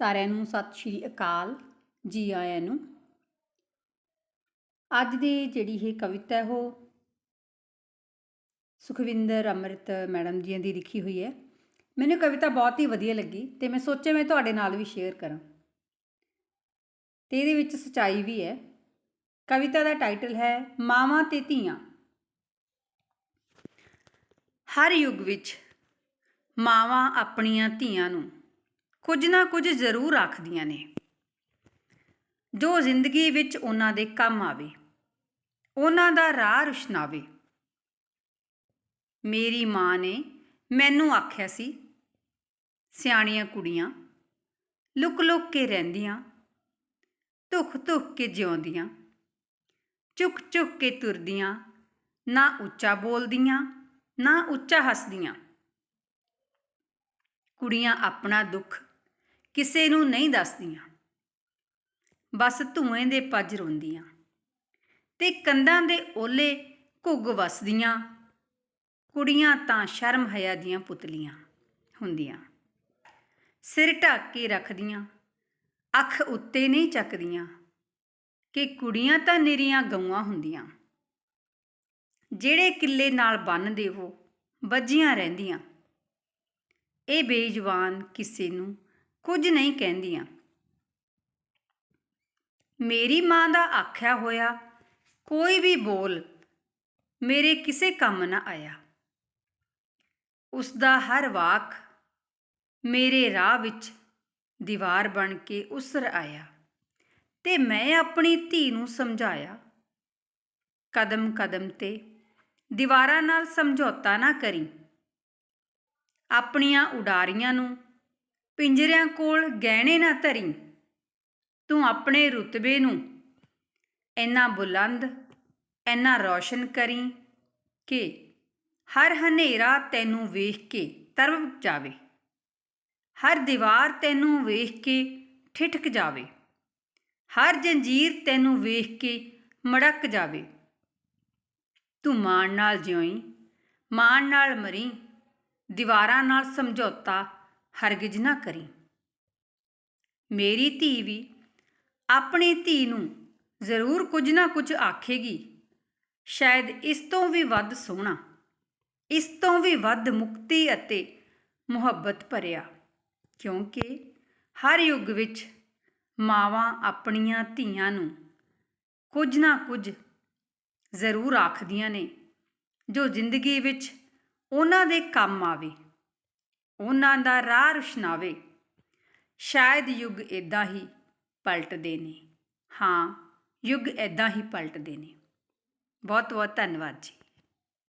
ਸਾਰਿਆਂ ਨੂੰ ਸਤਿ ਸ਼੍ਰੀ ਅਕਾਲ ਜੀ ਆਇਆਂ ਨੂੰ। ਅੱਜ ਦੀ ਜਿਹੜੀ ਇਹ ਕਵਿਤਾ ਹੈ ਉਹ ਸੁਖਵਿੰਦਰ ਅੰਮ੍ਰਿਤ ਮੈਡਮ ਜੀ ਦੀ ਲਿਖੀ ਹੋਈ ਹੈ। ਮੈਨੂੰ ਕਵਿਤਾ ਬਹੁਤ ਹੀ ਵਧੀਆ ਲੱਗੀ ਤੇ ਮੈਂ ਸੋਚਿਆ ਮੈਂ ਤੁਹਾਡੇ ਨਾਲ ਵੀ ਸ਼ੇਅਰ ਕਰਾਂ। ਤੇ ਇਹਦੇ ਵਿੱਚ ਸਚਾਈ ਵੀ ਹੈ। ਕਵਿਤਾ ਦਾ ਟਾਈਟਲ ਹੈ ਮਾਵਾਂ ਤੇ ਧੀਆਂ। ਹਰ ਯੁੱਗ ਵਿੱਚ ਮਾਵਾਂ ਆਪਣੀਆਂ ਧੀਆਂ ਨੂੰ ਕੁਝ ਨਾ ਕੁਝ ਜ਼ਰੂਰ ਆਖਦੀਆਂ ਨੇ। ਜੋ ਜ਼ਿੰਦਗੀ ਵਿੱਚ ਉਹਨਾਂ ਦੇ ਕੰਮ ਆਵੇ, ਉਹਨਾਂ ਦਾ ਰਾਹ ਰੁਸ਼ਨਾਵੇ। ਮੇਰੀ ਮਾਂ ਨੇ ਮੈਨੂੰ ਆਖਿਆ ਸੀ, ਸਿਆਣੀਆਂ ਕੁੜੀਆਂ, ਲੁਕ ਲੁਕ ਕੇ ਰਹਿੰਦੀਆਂ, ਧੁੱਖ ਧੁੱਖ ਕੇ ਜਿਉਂਦੀਆਂ ਚੁੱਕ ਚੁੱਕ ਕੇ ਤੁਰਦੀਆਂ, ਨਾ ਉੱਚਾ ਬੋਲਦੀਆਂ, ਨਾ ਉੱਚਾ ਹੱਸਦੀਆਂ। ਕੁੜੀਆਂ ਆਪਣਾ ਦੁੱਖ ਕਿਸੇ ਨੂੰ ਨਹੀਂ ਦੱਸਦੀਆਂ। ਬਸ ਧੂਏ ਦੇ ਪੱਜ ਰੋਂਦੀਆਂ ਤੇ ਕੰਧਾਂ ਦੇ ਓਲੇ ਘੁੱਗ ਵਸਦੀਆਂ। ਕੁੜੀਆਂ ਤਾਂ ਸ਼ਰਮ ਹਯਾ ਦੀਆਂ ਪੁਤਲੀਆਂ ਹੁੰਦੀਆਂ। ਸਿਰ ਢੱਕ ਕੇ ਰੱਖਦੀਆਂ, ਅੱਖ ਉੱਤੇ ਨਹੀਂ ਚੱਕਦੀਆਂ ਕਿ ਕੁੜੀਆਂ ਤਾਂ ਨਿਰੀਆਂ ਗਊਆਂ ਹੁੰਦੀਆਂ। ਜਿਹੜੇ ਕਿੱਲੇ ਨਾਲ ਬੰਨ ਦੇਵੋ, ਵੱਜੀਆਂ ਰਹਿੰਦੀਆਂ। ਇਹ ਬੇਜਵਾਨ ਕਿਸੇ ਨੂੰ ਕੁਝ ਨਹੀਂ ਕਹਿੰਦੀਆਂ। ਮੇਰੀ ਮਾਂ ਦਾ ਆਖਿਆ ਹੋਇਆ, ਕੋਈ ਵੀ ਬੋਲ ਮੇਰੇ ਕਿਸੇ ਕੰਮ ਨਾ ਆਇਆ। ਉਸ ਦਾ ਹਰ ਵਾਕ ਮੇਰੇ ਰਾਹ ਵਿੱਚ ਦੀਵਾਰ ਬਣ ਕੇ ਉਸਰ ਆਇਆ ਤੇ ਮੈਂ ਆਪਣੀ ਧੀ ਨੂੰ ਸਮਝਾਇਆ। ਕਦਮ ਕਦਮ ਤੇ ਦੀਵਾਰਾਂ ਨਾਲ ਸਮਝੌਤਾ ਨਾ ਕਰੀ। ਆਪਣੀਆਂ ਉਡਾਰੀਆਂ ਨੂੰ ਪਿੰਜਰਿਆਂ ਕੋਲ ਗਹਿਣੇ ਨਾ ਧਰੀ। ਤੂੰ ਆਪਣੇ ਰੁਤਬੇ ਨੂੰ ਇੰਨਾ ਬੁਲੰਦ, ਇੰਨਾ ਰੌਸ਼ਨ ਕਰੀ ਕਿ ਹਰ ਹਨੇਰਾ ਤੈਨੂੰ ਵੇਖ ਕੇ ਤਰਵ ਜਾਵੇ। ਹਰ ਦੀਵਾਰ ਤੈਨੂੰ ਵੇਖ ਕੇ ਠਿਠਕ ਜਾਵੇ। ਹਰ ਜੰਜੀਰ ਤੈਨੂੰ ਵੇਖ ਕੇ ਮੜਕ ਜਾਵੇ। ਤੂੰ ਮਾਣ ਨਾਲ ਜਿਉਈ, ਮਾਣ ਨਾਲ ਮਰੀ, ਦੀਵਾਰਾਂ ਨਾਲ ਸਮਝੌਤਾ ਹਰਗਿਜ਼ ਨਾ ਕਰੀ। ਮੇਰੀ ਧੀ ਵੀ ਆਪਣੀ ਧੀ ਨੂੰ ਜ਼ਰੂਰ ਕੁਝ ਨਾ ਕੁਝ ਆਖੇਗੀ। ਸ਼ਾਇਦ ਇਸ ਤੋਂ ਵੀ ਵੱਧ ਸੋਹਣਾ, ਇਸ ਤੋਂ ਵੀ ਵੱਧ ਮੁਕਤੀ ਅਤੇ ਮੁਹੱਬਤ ਭਰਿਆ। ਕਿਉਂਕਿ ਹਰ ਯੁੱਗ ਵਿੱਚ ਮਾਵਾਂ ਆਪਣੀਆਂ ਧੀਆਂ ਨੂੰ ਕੁਝ ਨਾ ਕੁਝ ਜ਼ਰੂਰ ਆਖਦੀਆਂ ਨੇ, ਜੋ ਜ਼ਿੰਦਗੀ ਵਿੱਚ ਉਹਨਾਂ ਦੇ ਕੰਮ ਆਵੇ। ਉਹਨਾਂ ਦਾ ਰਾਹ ਰੁਸ਼ਨਾਵੇ। ਸ਼ਾਇਦ ਯੁੱਗ ਇਦਾਂ ਹੀ ਪਲਟਦੇ ਨੇ। ਹਾਂ, ਯੁੱਗ ਇਦਾਂ ਹੀ ਪਲਟਦੇ ਨੇ। ਬਹੁਤ ਬਹੁਤ ਧੰਨਵਾਦ ਜੀ।